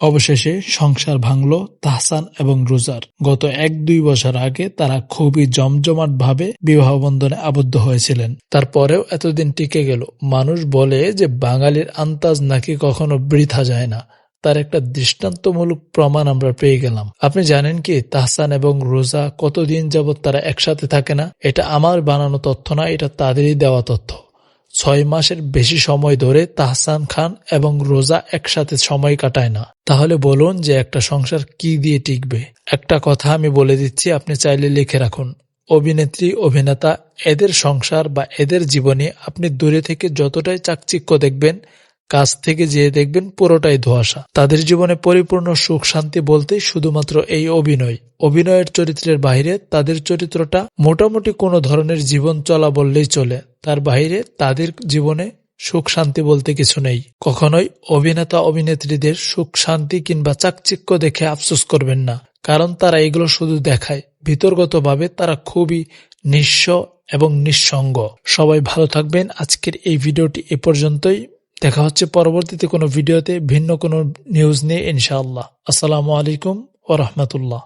অবশেষে সংসার ভাঙল তাহসান এবং রোজার। গত এক দুই বছর আগে তারা খুবই জমজমাট ভাবে বিবাহ বন্ধনে আবদ্ধ হয়েছিলেন। তারপরেও এতদিন টিকে গেল। মানুষ বলে যে বাঙালির আন্তাজ নাকি কখনো বৃথা যায় না। তার একটা দৃষ্টান্তমূলক প্রমাণ আমরা পেয়ে গেলাম। আপনি জানেন কি, তাহসান এবং রোজা কতদিন যাবৎ তারা একসাথে থাকে না? এটা আমার বানানো তথ্য না, এটা তাদেরই দেওয়া তথ্য। ছয় মাসের বেশি সময় ধরে তাহসান খান এবং রোজা একসাথে সময় কাটায় না। তাহলে বলুন যে একটা সংসার কি দিয়ে টিকবে। একটা কথা আমি বলে দিচ্ছি, আপনি চাইলে লিখে রাখুন। অভিনেত্রী, অভিনেতা, এদের সংসার বা এদের জীবনে আপনি দূরে থেকে যতটাই চাকচিক্য দেখবেন, কাছ থেকে যেয়ে দেখবেন পুরোটাই ধোঁয়াশা। তাদের জীবনে পরিপূর্ণ সুখ শান্তি বলতে শুধুমাত্র এই অভিনয়। অভিনয়ের চরিত্রের বাইরে তাদের চরিত্রটা মোটামুটি কোনো ধরনের জীবন চলা বললেই চলে। তার বাইরে তাদের জীবনে সুখ শান্তি বলতে কিছু নেই। কখনোই অভিনেতা অভিনেত্রীদের সুখ শান্তি কিংবা চাকচিক্য দেখে আফসোস করবেন না, কারণ তারা এগুলো শুধু দেখায়। ভিতরগতভাবে তারা খুবই নিঃস্ব এবং নিঃসঙ্গ। সবাই ভালো থাকবেন। আজকের এই ভিডিওটি এ পর্যন্তই। দেখা হচ্ছে পরবর্তীতে কোনো ভিডিওতে ভিন্ন কোনো নিউজ নিয়ে ইনশাআল্লাহ। আসসালামু আলাইকুম ও রহমতুল্লাহ।